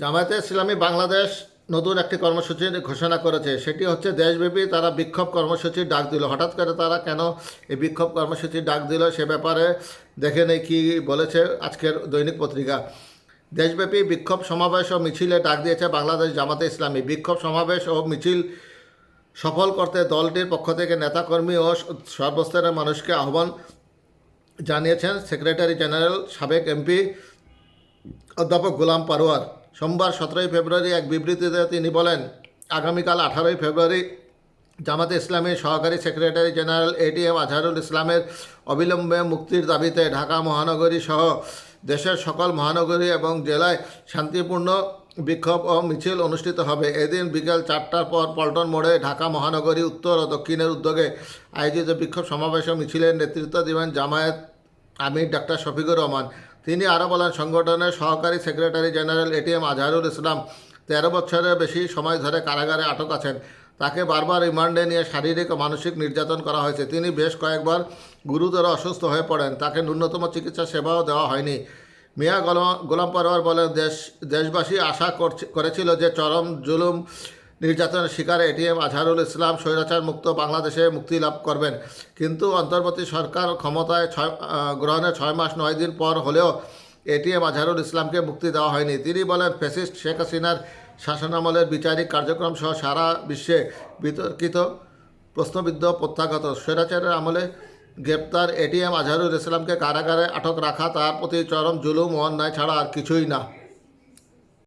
জামায়াতে ইসলামী বাংলাদেশ নতুন একটি কর্মসূচি ঘোষণা করেছে। সেটি হচ্ছে, দেশব্যাপী তারা বিক্ষোভ কর্মসূচির ডাক দিল। হঠাৎ করে তারা কেন এই বিক্ষোভ কর্মসূচির ডাক দিল সে ব্যাপারে দেখে নেই কী বলেছে আজকের দৈনিক পত্রিকা। দেশব্যাপী বিক্ষোভ সমাবেশ ও মিছিলে ডাক দিয়েছে বাংলাদেশ জামাতে ইসলামী। বিক্ষোভ সমাবেশ ও মিছিল সফল করতে দলটির পক্ষ থেকে নেতাকর্মী ও সর্বস্তরের মানুষকে আহ্বান জানিয়েছেন সেক্রেটারি জেনারেল সাবেক এমপি অধ্যাপক গোলাম পারোয়ার। সোমবার সতেরোই ফেব্রুয়ারি এক বিবৃতিতে তিনি বলেন, আগামীকাল আঠারোই ফেব্রুয়ারি জামাতে ইসলামীর সহকারী সেক্রেটারি জেনারেল এটিএম আজহারুল ইসলামের অবিলম্বে মুক্তির দাবিতে ঢাকা মহানগরী সহ দেশের সকল মহানগরী এবং জেলায় শান্তিপূর্ণ বিক্ষোভ ও মিছিল অনুষ্ঠিত হবে। এদিন বিকেল চারটার পর পল্টন মোড়ে ঢাকা মহানগরী উত্তর ও দক্ষিণের উদ্যোগে আয়োজিত বিক্ষোভ সমাবেশ মিছিলের নেতৃত্ব দেবেন জামায়াত আমির ডাক্তার শফিকুর রহমান। তিনি আরও বলেন, সংগঠনের সহকারী secretary general ATM Azharul Islam তেরো বছরের বেশি সময় ধরে কারাগারে আটক আছেন। তাকে বারবার রিমান্ডে নিয়ে শারীরিক ও মানসিক নির্যাতন করা হয়েছে। তিনি বেশ কয়েকবার গুরুতর অসুস্থ হয়ে পড়েন। তাকে ন্যূনতম চিকিৎসা সেবাও দেওয়া হয়নি। মিয়া গোলাম পরোয়ার বলেন, দেশ, দেশবাসী আশা করছে- করেছিল যে চরম জুলুম নির্যাতনের শিকার এটিএম আজহারুল ইসলাম স্বৈরাচার মুক্ত বাংলাদেশে মুক্তি লাভ করবেন। কিন্তু অন্তর্বর্তী সরকার ক্ষমতায় ছয় গ্রহণের ছয় মাস নয় দিন পর হলেও এটিএম আজহারুল ইসলামকে মুক্তি দেওয়া হয়নি। তিনি বলেন, ফ্যাসিস্ট শেখ হাসিনার শাসনামলের বিচারিক কার্যক্রম সহ সারা বিশ্বে বিতর্কিত, প্রশ্নবিদ্ধ, প্রত্যাগত। স্বৈরাচারের আমলে গ্রেপ্তার এটিএম আজহারুল ইসলামকে কারাগারে আটক রাখা, তার প্রতি চরম জুলুম অন্যায় ছাড়া আর কিছুই না।